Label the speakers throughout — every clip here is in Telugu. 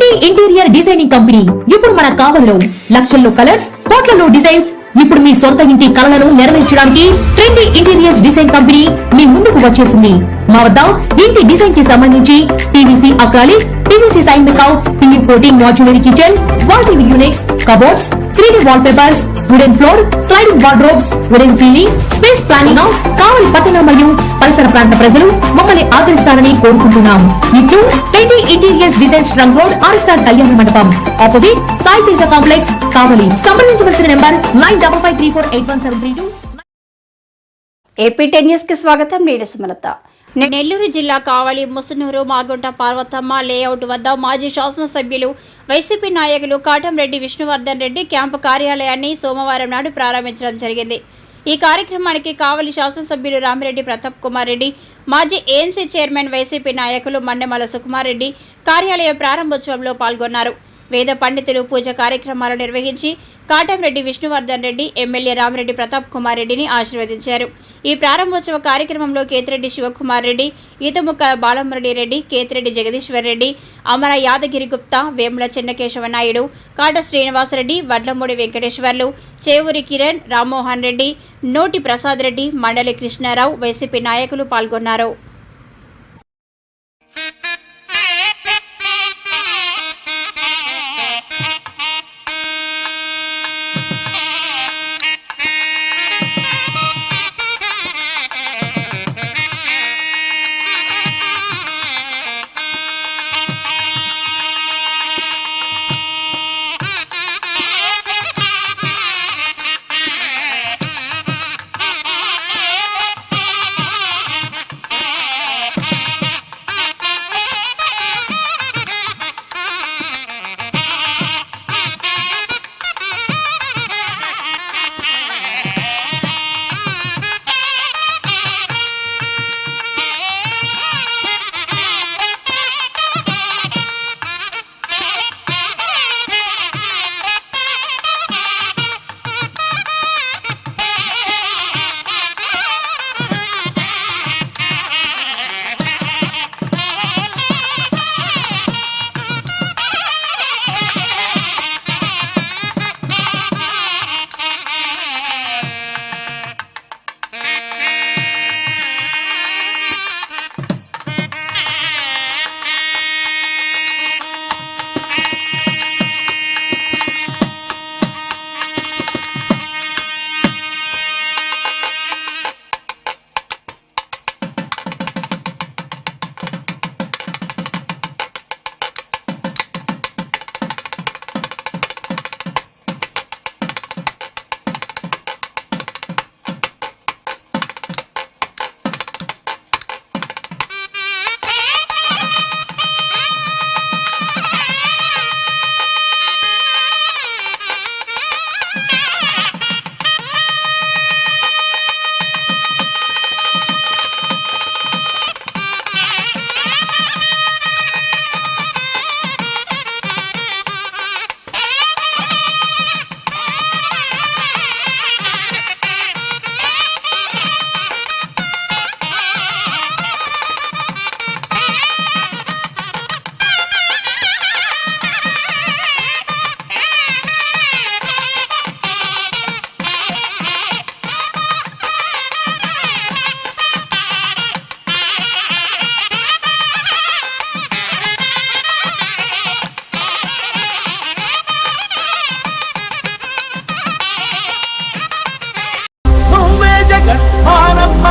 Speaker 1: be trendy interior designing company. ఇప్పుడు మన కావల్లో లక్షల్లో కలర్స్ కోట్లలో డిజైన్స్. ఇప్పుడు మీ సొంత ఇంటి కలలను నెరవేర్చడానికి ట్రెండీ ఇంటీరియర్స్ డిజైన్ కంపెనీ మీ ముందుకు వచ్చేసింది. మా వద్ద ఇంటి డిజైన్కి సంబంధించి PVC acrylic PVC sign make out PU coating modular kitchen wall TV units cupboards three D wallpapers wooden floor sliding wardrobes wooden ceiling space planning Kavali పట్టణ మరియు పరిసర ప్రాంత ప్రజలు మమ్మల్ని ఆదరిస్తారని కోరుకుంటున్నాం. ఇట్లు twenty interiors design trunk road RSR కళ్యాణ మండపం ఆపోజిట్ సాయి తేజ కాంప్లెక్స్ కావలి సంప్రదించవలసిన number nine double five three four eight one seven three two
Speaker 2: AP ten న్యూస్కి స్వాగతం. నేను సుమలత. నెల్లూరు జిల్లా కావలి ముసునూరు మాగుంట పార్వతమ్మ లేఅవుట్ వద్ద మాజీ శాసనసభ్యులు వైసీపీ నాయకులు కాటంరెడ్డి విష్ణువర్ధన్ రెడ్డి క్యాంపు కార్యాలయాన్ని సోమవారం నాడు ప్రారంభించడం జరిగింది. ఈ కార్యక్రమానికి కావలి శాసనసభ్యులు రామిరెడ్డి ప్రతాప్ కుమార్ రెడ్డి మాజీ ఏఎంసీ చైర్మన్ వైసీపీ నాయకులు మండమల సుకుమార్ రెడ్డి కార్యాలయ ప్రారంభోత్సవంలో పాల్గొన్నారు. వేద పండితులు పూజ కార్యక్రమాలు నిర్వహించి కాటంరెడ్డి విష్ణువర్ధన్ రెడ్డి ఎమ్మెల్యే రామిరెడ్డి ప్రతాప్ కుమార్ రెడ్డిని ఆశీర్వదించారు. ఈ ప్రారంభోత్సవ కార్యక్రమంలో కేతిరెడ్డి శివకుమార్ రెడ్డి ఈతముక్క బాలమరెడ్డి రెడ్డి కేతిరెడ్డి జగదీశ్వర్ రెడ్డి అమర యాదగిరి గుప్తా వేముల చెన్నకేశవ నాయుడు కాట శ్రీనివాసరెడ్డి వడ్లమూడి వెంకటేశ్వర్లు చేవూరి కిరణ్ రామ్మోహన్ రెడ్డి నోటి ప్రసాద్ రెడ్డి మండలి కృష్ణారావు వైసీపీ నాయకులు పాల్గొన్నారు.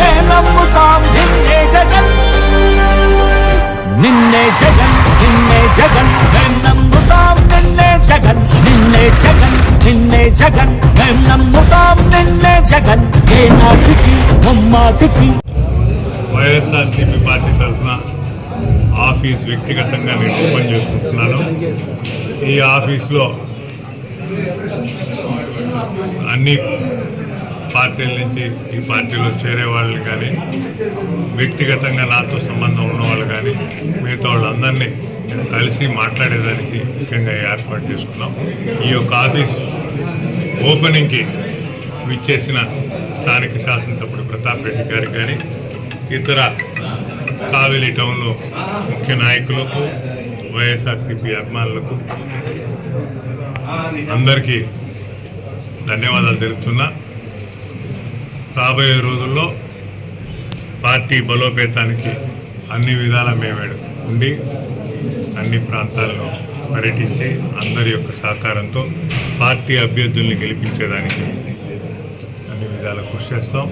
Speaker 3: జగన్ నమ్ముతాం నిన్నే జగన్. నిన్నే జగన్ నిన్నే జగన్. మేం నమ్ముతాం నిన్నే జగన్. నిన్నే జగన్ నిన్నే జగన్. మేం నమ్ముతాం నిన్నే జగన్. ఏ నాటికి ముమ్మాటికి.
Speaker 4: వైఎస్ఆర్సీపీ పార్టీ తరఫున ఆఫీస్ వ్యక్తిగతంగా నేను ఓపెన్ చేసుకుంటున్నాను. ఈ ఆఫీస్లో అన్ని పార్టీల నుంచి ఈ పార్టీలో చేరే వాళ్ళని కానీ వ్యక్తిగతంగా నాతో సంబంధం ఉన్నవాళ్ళు కానీ మిగతా వాళ్ళందరినీ కలిసి మాట్లాడేదానికి ముఖ్యంగా ఏర్పాటు చేసుకున్నాం. ఈ యొక్క ఆఫీస్ ఓపెనింగ్కి విచ్చేసిన స్థానిక శాసనసభ్యుడు ప్రతాప్ రెడ్డి గారికి కానీ ఇతర కావేలి టౌన్లో ముఖ్య నాయకులకు వైఎస్ఆర్సీపీ అభిమానులకు అందరికీ ధన్యవాదాలు తెలుపుతున్నా. రాబోయే రోజుల్లో పార్టీ బలోపేతానికి అన్ని విధాల మేము ఉండి అన్ని ప్రాంతాల్లో పర్యటించి అందరి యొక్క సహకారంతో పార్టీ అభ్యర్థుల్ని గెలిపించేదానికి అన్ని విధాల కృషి చేస్తాం.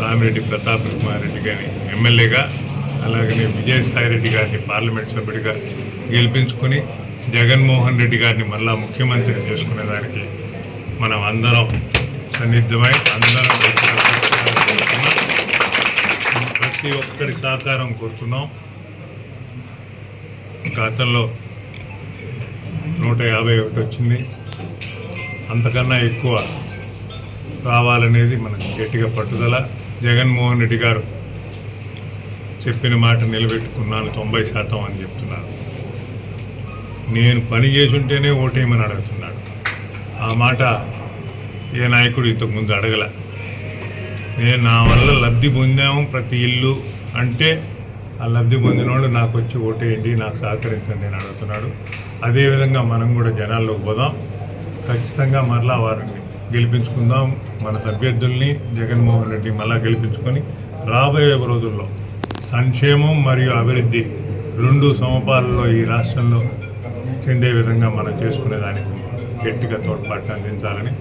Speaker 4: రామిరెడ్డి ప్రతాప్ కుమార్ రెడ్డి గారిని ఎమ్మెల్యేగా అలాగనే విజయసాయి రెడ్డి గారిని పార్లమెంట్ సభ్యుడిగా గెలిపించుకుని జగన్మోహన్ రెడ్డి గారిని మళ్ళా ముఖ్యమంత్రి చేసుకునేదానికి మనం అందరం సన్నిద్ధమై అందరం ప్రతి ఒక్కరి సహకారం కోరుతున్నాం. గతంలో నూట యాభై ఒకటి వచ్చింది. అంతకన్నా ఎక్కువ రావాలనేది మనకు గట్టిగా పట్టుదల. జగన్మోహన్ రెడ్డి గారు చెప్పిన మాట నిలబెట్టుకున్నాను తొంభై శాతం అని చెప్తున్నారు. నేను పని చేసుంటేనే ఓటేయమని అడుగుతున్నాడు. ఆ మాట ఏ నాయకుడు ఇంతకుముందు అడగలే. నేను నా వల్ల లబ్ధి పొందాము ప్రతి ఇల్లు అంటే ఆ లబ్ధి పొందినోడు నాకు వచ్చి ఓటేయండి నాకు సహకరించండి అని అడుగుతున్నాడు. అదేవిధంగా మనం కూడా జనాల్లోకి పోదాం. ఖచ్చితంగా మరలా వారిని గెలిపించుకుందాం. మన అభ్యర్థుల్ని జగన్మోహన్ రెడ్డి మళ్ళా గెలిపించుకొని రాబోయే రోజుల్లో సంక్షేమం మరియు అభివృద్ధి రెండు సమపాలలో ఈ రాష్ట్రంలో చెందే విధంగా మనం చేసుకునే దానికి గట్టిగా తోడ్పాటు అందించాలని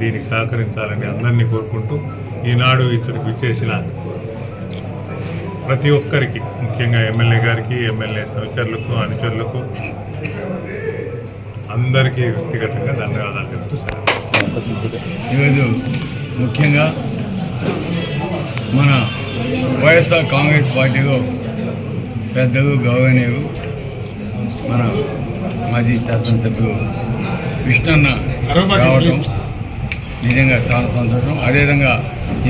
Speaker 4: దీనికి సహకరించాలని అందరినీ కోరుకుంటూ ఈనాడు ఇతరికి విచ్చేసిన ప్రతి ఒక్కరికి ముఖ్యంగా ఎమ్మెల్యే గారికి ఎమ్మెల్యే సహచరులకు అనుచరులకు అందరికీ వ్యక్తిగతంగా ధన్యవాదాలు చెప్తూ
Speaker 5: ఈరోజు ముఖ్యంగా మన వైఎస్ఆర్ కాంగ్రెస్ పార్టీలో పెద్దలు గౌరవనీయులు మన మాజీ శాసనసభ్యులు కృష్ణన్న రావటం నిజంగా చాలా సంతోషం. అదేవిధంగా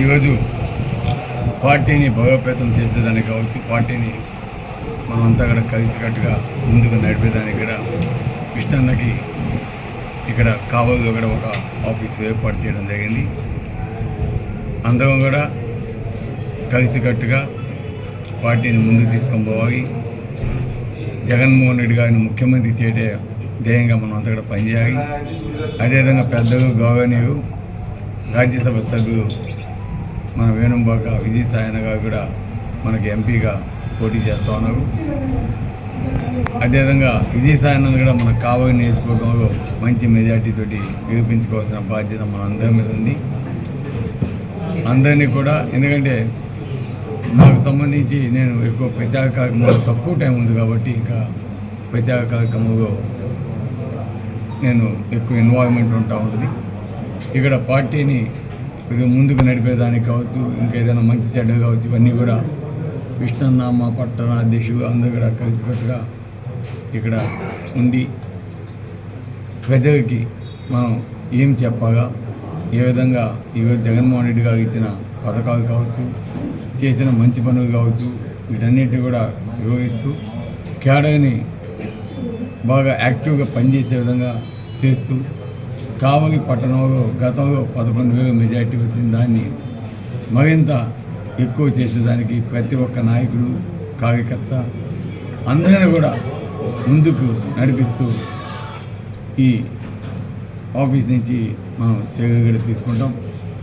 Speaker 5: ఈరోజు పార్టీని బలోపేతం చేసేదానికి కావచ్చు పార్టీని మనమంతా కూడా కలిసికట్టుగా ముందుకు నడిపేదానికి కూడా కృష్ణన్నకి ఇక్కడ కావలిలో కూడా ఒక ఆఫీస్ ఏర్పాటు చేయడం జరిగింది. అందరం కూడా కలిసికట్టుగా పార్టీని ముందుకు తీసుకొని పోవాలి. జగన్మోహన్ రెడ్డి గారిని ముఖ్యమంత్రి చేయటే ధ్యేయంగా మనం అంతా కూడా పనిచేయాలి. అదేవిధంగా పెద్దలు గౌరవనీయులు రాజ్యసభ సభ్యులు మన వేణుంబాక విజయసాయన గారు కూడా మనకి ఎంపీగా పోటీ చేస్తూ ఉన్నారు. అదేవిధంగా విజయసాయన కూడా మన కావలి నియోజకవర్గంలో మంచి మెజార్టీతో నిరూపించుకోవాల్సిన బాధ్యత మన అందరి మీద ఉంది. అందరినీ కూడా ఎందుకంటే నాకు సంబంధించి నేను ఎక్కువ ప్రచార కార్యక్రమాలు తక్కువ టైం ఉంది కాబట్టి ఇంకా ప్రచార కార్యక్రమంలో నేను ఎక్కువ ఇన్వాల్వ్మెంట్ ఉంటా ఉంటుంది. ఇక్కడ పార్టీని ముందుకు నడిపేదానికి కావచ్చు ఇంకేదైనా మంచి చెడ్డ కావచ్చు ఇవన్నీ కూడా కృష్ణన్న మా పట్టణ అధ్యక్షుడు అందరూ కూడా కలిసికట్టుగా ఇక్కడ ఉండి ప్రజలకి మనం ఏం చెప్పగా ఏ విధంగా ఈరోజు జగన్మోహన్ రెడ్డి గారు ఇచ్చిన పథకాలు కావచ్చు చేసిన మంచి పనులు కావచ్చు వీటన్నిటిని కూడా వివరిస్తూ క్యాడర్ని బాగా యాక్టివ్గా పనిచేసే విధంగా చేస్తూ కావలి పట్టణంలో గతంలో పదకొండు వేల మెజార్టీ వచ్చిన దాన్ని మరింత ఎక్కువ చేసేదానికి ప్రతి ఒక్క నాయకుడు కార్యకర్త అందరిని కూడా ముందుకు నడిపిస్తూ ఈ ఆఫీస్ నుంచి మనం చర్యలు తీసుకుంటాం.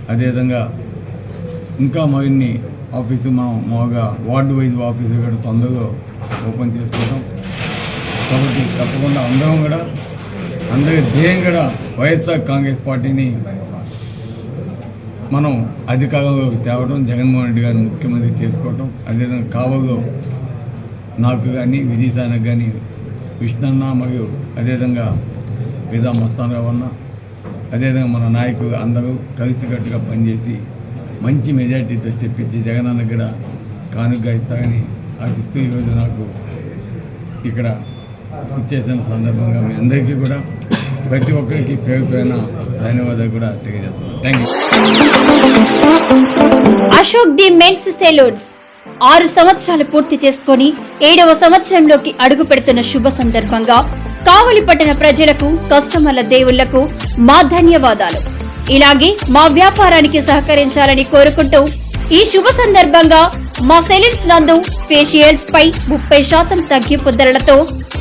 Speaker 5: అదేవిధంగా ఇంకా మరిన్ని ఆఫీసు మనం మామూలుగా వార్డు వైజ్ ఆఫీసు కూడా తొందరగా ఓపెన్ చేసుకుంటాం. కాబట్టి తప్పకుండా అందరం కూడా అందరి ధ్యేయం కూడా వైఎస్ఆర్ కాంగ్రెస్ పార్టీని మనం అధికారంలోకి తేవడం జగన్మోహన్ రెడ్డి గారిని ముఖ్యమంత్రి చేసుకోవటం అదేవిధంగా కావలో నాకు కానీ విజయసానకు కానీ కృష్ణన్న మరియు అదేవిధంగా వేదా మస్తానరావు అన్న అదేవిధంగా మన నాయకులు అందరూ కలిసికట్టుగా పనిచేసి మంచి మెజార్టీతో తెప్పించి జగనన్న కూడా కానుకగా ఇస్తారని ఆశిస్తూ ఈరోజు నాకు ఇక్కడ ఇచ్చేసిన సందర్భంగా మీ అందరికీ కూడా ప్రతి ఒక్కరికి పేరు పైన ధన్యవాదాలు కూడా తెలియజేస్తున్నాను. Thank you
Speaker 2: Ashok the men's salons. ఆరు సంవత్సరాలు పూర్తి చేసుకొని ఏడవ సంవత్సరంలోకి అడుగు పెడుతున్న శుభ సందర్భంగా కావలి పట్టణ ప్రజలకు కస్టమర్ల దేవుళ్ళకు మా ధన్యవాదాలు. ఇలాగే మా వ్యాపారానికి సహకరించాలని కోరుకుంటూ ఈ శుభ సందర్భంగా మా సెలూన్స్ నందు ఫేషియల్స్ పై ముప్పై శాతం తగ్గింపు ధరలతో